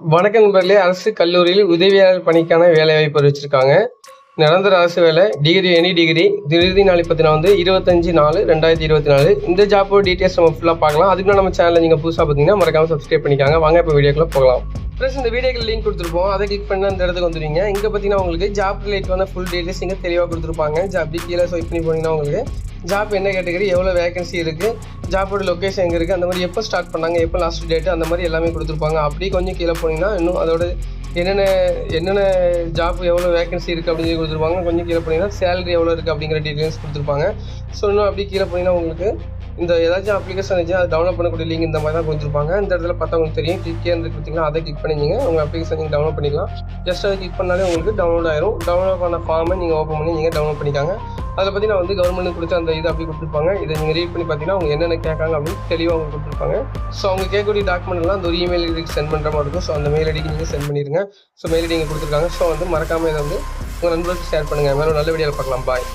வணக்கம் நண்பர்களே. அரசு கல்லூரியில் உதவியாளர் பணிக்கான வேலைவாய்ப்பு அறிவிச்சிருக்காங்க. நிரந்தர அரசு வேலை டிகிரி எனி டிகிரி இறுதி நாள் பற்றின வந்து இருபத்தஞ்சு நாலு ரெண்டாயிரத்தி இருபத்தி நாலு. இந்த ஜாப்போட டீட்டெயில்ஸ் நம்ம ஃபுல்லாக பார்க்கலாம். அதுக்கு நம்ம சேனலை நீங்கள் புதுசாக பார்த்தீங்கன்னா மறக்காமல் சப்ஸ்கிரைப் பண்ணிக்காங்க. வாங்க இப்போ வீடியோக்குள்ளே போகலாம். ப்ளஸ் இந்த வீடியோக்கு லிங்க் கொடுத்துருப்போம். அதை கிளிக் பண்ணி அந்த இடத்துக்கு வந்துடுவீங்க இங்கே பார்த்தீங்கன்னா உங்களுக்கு ஜாப் ரிலேட்டிவான ஃபுல் டீட்டெயில்ஸ் இங்கே தெளிவாக கொடுத்துருப்பாங்க. ஜாப் கீழே ஸ்வைப் பண்ணி போனீங்கன்னா உங்களுக்கு ஜாப் என்ன கேட்டகரி எவ்வளோ வேகன்சி இருக்குது ஜாப்போட லொக்கேஷன் எங்கே இருக்குது அந்த மாதிரி எப்போ ஸ்டார்ட் பண்ணாங்க எப்போ லாஸ்ட் டேட் அந்த மாதிரி எல்லாமே கொடுத்துருப்பாங்க. அப்படி கொஞ்சம் கீழே போனீங்கன்னா இன்னும் அதோட என்னென்ன என்னென்ன ஜாப் எவ்வளோ வேகன்சி இருக்குது அப்படின்னு சொல்லி கொடுத்துருப்பாங்க. கொஞ்சம் கீழே போனீங்கன்னா சேலரி எவ்வளோ இருக்குது அப்படிங்கிற டீட்டெயில்ஸ் கொடுத்துருப்பாங்க. ஸோ இன்னும் அப்படி கீழே போனீங்கன்னா உங்களுக்கு இந்த ஏதாச்சும் அப்ளிகேஷன் இருந்துச்சு அதை டவுன்லோட் பண்ணக்கூடிய லிங்க் இந்த மாதிரி தான் கொடுத்துருப்பாங்க. இந்த இடத்துல பார்த்தா உங்களுக்கு தெரியும் கிளிக் இருந்து கொடுத்தீங்கன்னா அதை கிளிக் பண்ணிங்க உங்கள் அப்ளிகேஷன் நீங்கள் டவுன்லோட் பண்ணிக்கலாம். ஜஸ்ட் அதை கிளிக் பண்ணாலே உங்களுக்கு டவுன்லோட் ஆயிரும். டவுன்லோட் பண்ண ஃபார்மை நீங்கள் ஓப்பன் பண்ணி நீங்கள் டவுன்லோட் பண்ணிக்காங்க. அதில் பற்றி நான் வந்து கவர்மெண்ட் கொடுத்து அந்த இது அப்படி கொடுத்துருப்பாங்க. இதை நீங்கள் ரீட் பண்ணி பார்த்தீங்கன்னா அவங்க என்னென்ன கேட்காங்க அப்படின்னு தெளிவாக அவங்க கொடுத்துருப்பாங்க. ஸோ அவங்க கேட்கக்கூடிய டாக்குமெண்ட்லாம் அந்த ஒரு இமெயில் ஐடிக்கு சென்ட் பண்ணுற மாதிரி இருக்கும். ஸோ அந்த மெயில் ஐடிக்கு நீங்கள் சென்ட் பண்ணிடுங்க ஸோ மெயில் ஐடி நீங்கள் கொடுத்துருக்காங்க. ஸோ வந்து மறக்காமல் இதை வந்து உங்கள் நண்பர்களுக்கு ஷேர் பண்ணுங்கள் மேலும் நல்ல வீடியோவில் பார்க்கலாம். பாய்